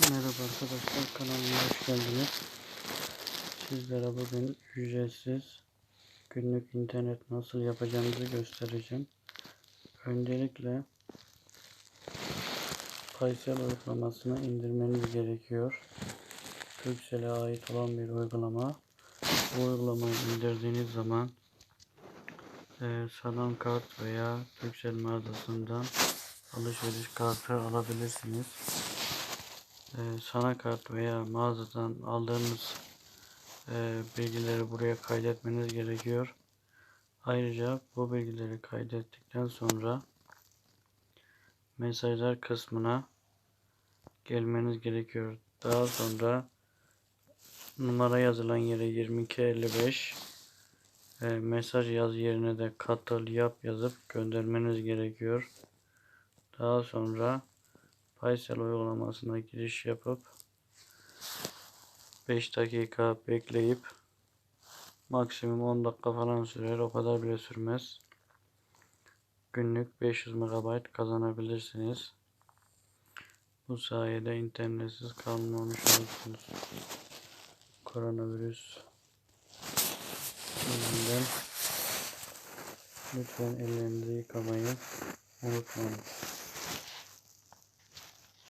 Merhaba arkadaşlar kanalıma hoş geldiniz. Sizlere bugün ücretsiz günlük internet nasıl yapacağınızı göstereceğim. Öncelikle Paysel uygulamasını indirmeniz gerekiyor. Turkcell'e ait olan bir uygulama. Bu uygulamayı indirdiğiniz zaman e, Salam kart veya Turkcell mağazasından alışveriş kartı alabilirsiniz e, sana kart veya mağazadan aldığınız e, bilgileri buraya kaydetmeniz gerekiyor. Ayrıca bu bilgileri kaydettikten sonra mesajlar kısmına gelmeniz gerekiyor. Daha sonra numara yazılan yere 2255 e, mesaj yaz yerine de katıl yap yazıp göndermeniz gerekiyor. Daha sonra Paysel uygulamasına giriş yapıp 5 dakika bekleyip maksimum 10 dakika falan sürer. O kadar bile sürmez. Günlük 500 MB kazanabilirsiniz. Bu sayede internetsiz kalmamış olursunuz. Koronavirüs yüzünden lütfen ellerinizi yıkamayı unutmayın.